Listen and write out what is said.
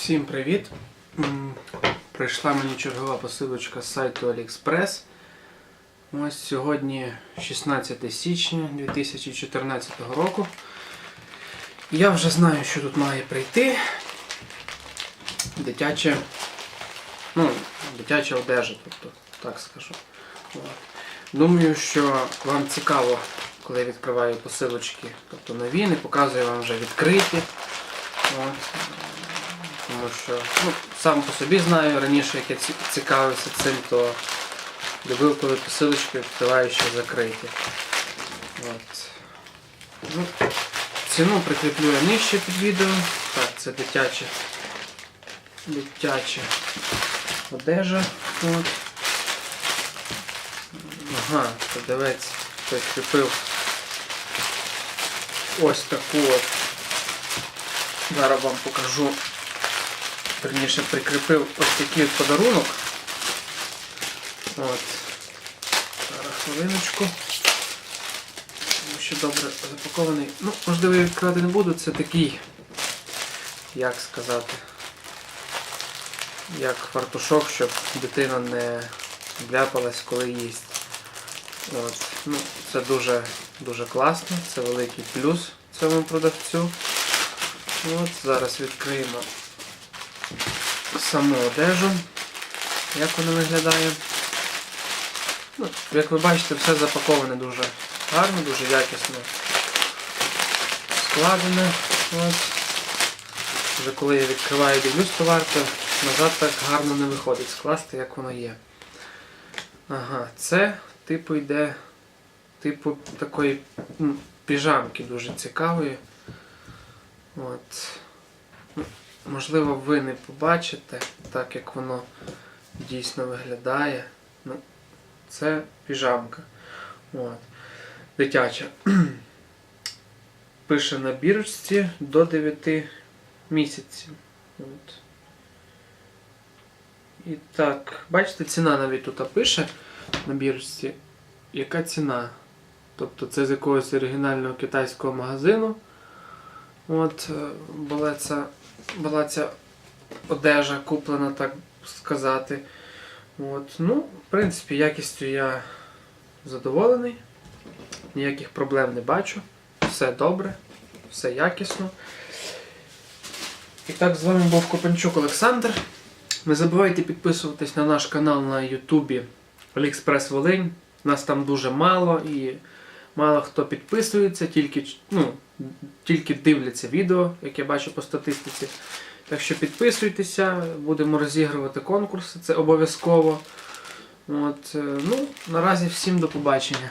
Всім привіт! Прийшла мені чергова посилочка з сайту AliExpress. Ось сьогодні 16 січня 2014 року. Я вже знаю, що тут має прийти. Дитяче, ну, дитяча одежа, тобто, так скажу. Думаю, що вам цікаво, коли я відкриваю посилочки, тобто нові, не показую вам вже відкриті. От. Тому що ну, сам по собі знаю, раніше як я цікавився цим, то любив, коли посилочки відкриваю ще закриті. От. Ну, ціну прикріплю я нижче під відео. Так, це дитяча, дитяча одежа. От. Ага, продавець прикріпив ось таку от. Зараз вам покажу. Верніше прикріпив ось такий подарунок. От. Зараз хвилиночку. Тому добре запакований. Ну, можливо, я відкривати не буду, це такий, як сказати, як фартушок, щоб дитина не вляпалась, коли їсть. От. Ну, це дуже, дуже класно, це великий плюс цьому продавцю. От, зараз відкриємо саму одежу, як вона виглядає. Ну, як ви бачите, все запаковане дуже гарно, дуже якісно складене. От. Вже коли я відкриваю дивлюсь товар, то назад так гарно не виходить скласти, як воно є. Ага, це типу йде типу такої піжамки дуже цікавої. От. Можливо, ви не побачите, так як воно дійсно виглядає. Ну, це піжамка. От. Дитяча. Пише на бірочці до 9 місяців. От. І так, бачите, ціна навіть тут пише на бірочці. Яка ціна? Тобто це з якогось оригінального китайського магазину. От е, була ця, одежа куплена, так сказати. От, ну, в принципі, якістю я задоволений. Ніяких проблем не бачу. Все добре, все якісно. І так, з вами був Копанчук Олександр. Не забувайте підписуватись на наш канал на Ютубі AliExpress Волинь. Нас там дуже мало і мало хто підписується, тільки, ну, тільки дивляться відео, як я бачу по статистиці. Так що підписуйтеся, будемо розігрувати конкурси, це обов'язково. От, е, ну, наразі всім до побачення.